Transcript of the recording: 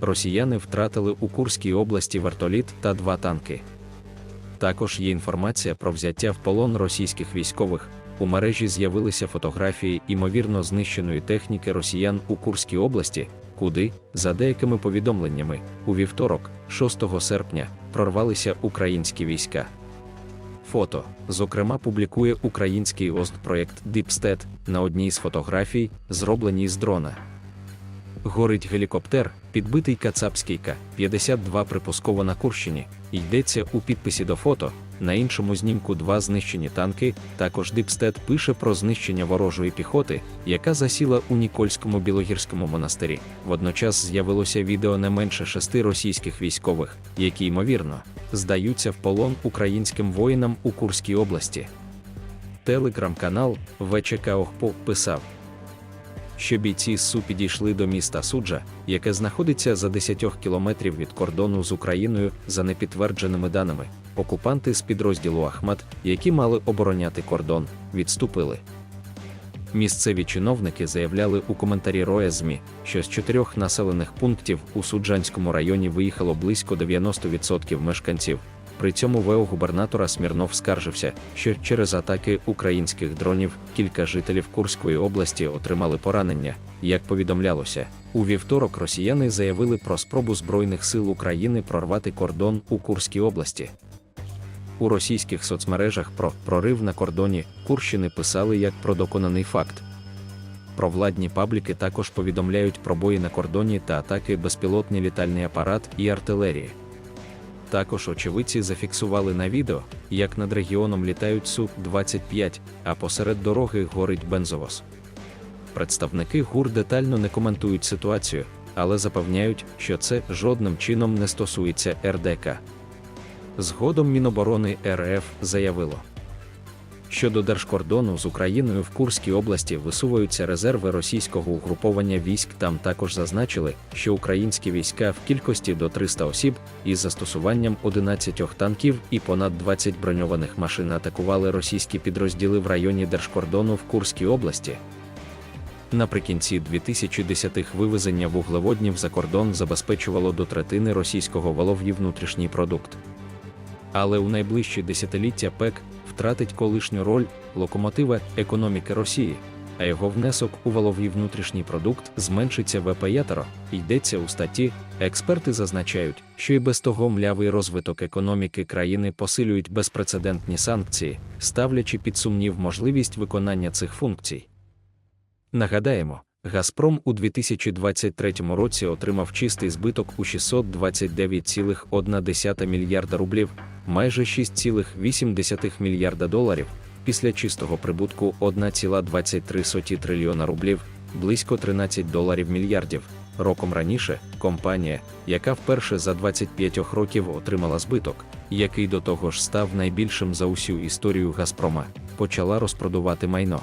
росіяни втратили у Курській області вертоліт та два танки. Також є інформація про взяття в полон російських військових. У мережі з'явилися фотографії імовірно знищеної техніки росіян у Курській області, куди, за деякими повідомленнями, у вівторок, 6 серпня, прорвалися українські війська. Фото, зокрема, публікує український ОСТ-проєкт Діпстет на одній з фотографій, зробленій з дрона. Горить гелікоптер, підбитий Кацапський К-52 припусково на Курщині. Йдеться у підписі до фото. На іншому знімку два знищені танки. Також Діпстет пише про знищення ворожої піхоти, яка засіла у Нікольському білогірському монастирі. Водночас з'явилося відео не менше шести російських військових, які ймовірно здаються в полон українським воїнам у Курській області. Телеграм-канал ВЧК Охпо писав що бійці СУ підійшли до міста Суджа, яке знаходиться за 10 кілометрів від кордону з Україною за непідтвердженими даними. Окупанти з підрозділу Ахмат, які мали обороняти кордон, відступили. Місцеві чиновники заявляли у коментарі Роя ЗМІ, що з чотирьох населених пунктів у Суджанському районі виїхало близько 90% мешканців. При цьому ВО губернатора Смірнов скаржився, що через атаки українських дронів кілька жителів Курської області отримали поранення. Як повідомлялося, у вівторок росіяни заявили про спробу Збройних сил України прорвати кордон у Курській області. У російських соцмережах про прорив на кордоні Курщини писали як про доконаний факт. Провладні пабліки також повідомляють про бої на кордоні та атаки безпілотний літальний апарат і артилерії. Також очевидці зафіксували на відео, як над регіоном літають Су-25, а посеред дороги горить бензовоз. Представники ГУР детально не коментують ситуацію, але запевняють, що це жодним чином не стосується РДК. Згодом Міноборони РФ заявило. Щодо держкордону з Україною в Курській області висуваються резерви російського угруповання військ. Там також зазначили, що українські війська в кількості до 300 осіб із застосуванням 11 танків і понад 20 броньованих машин атакували російські підрозділи в районі держкордону в Курській області. Наприкінці 2010-х вивезення вуглеводнів за кордон забезпечувало до третини російського волов'ї внутрішній продукт. Але у найближчі десятиліття ПЕК втратить колишню роль локомотива економіки Росії, а його внесок у валовий внутрішній продукт зменшиться в п'ятеро. Йдеться у статті. Експерти зазначають, що і без того млявий розвиток економіки країни посилюють безпрецедентні санкції, ставлячи під сумнів можливість виконання цих функцій. Нагадаємо, Газпром у 2023 році отримав чистий збиток у 629,1 мільярда рублів, майже 6,8 мільярда доларів, після чистого прибутку 1,23 трильйона рублів, близько 13 доларів мільярдів. Роком раніше компанія, яка вперше за 25 років отримала збиток, який до того ж став найбільшим за усю історію Газпрома, почала розпродувати майно.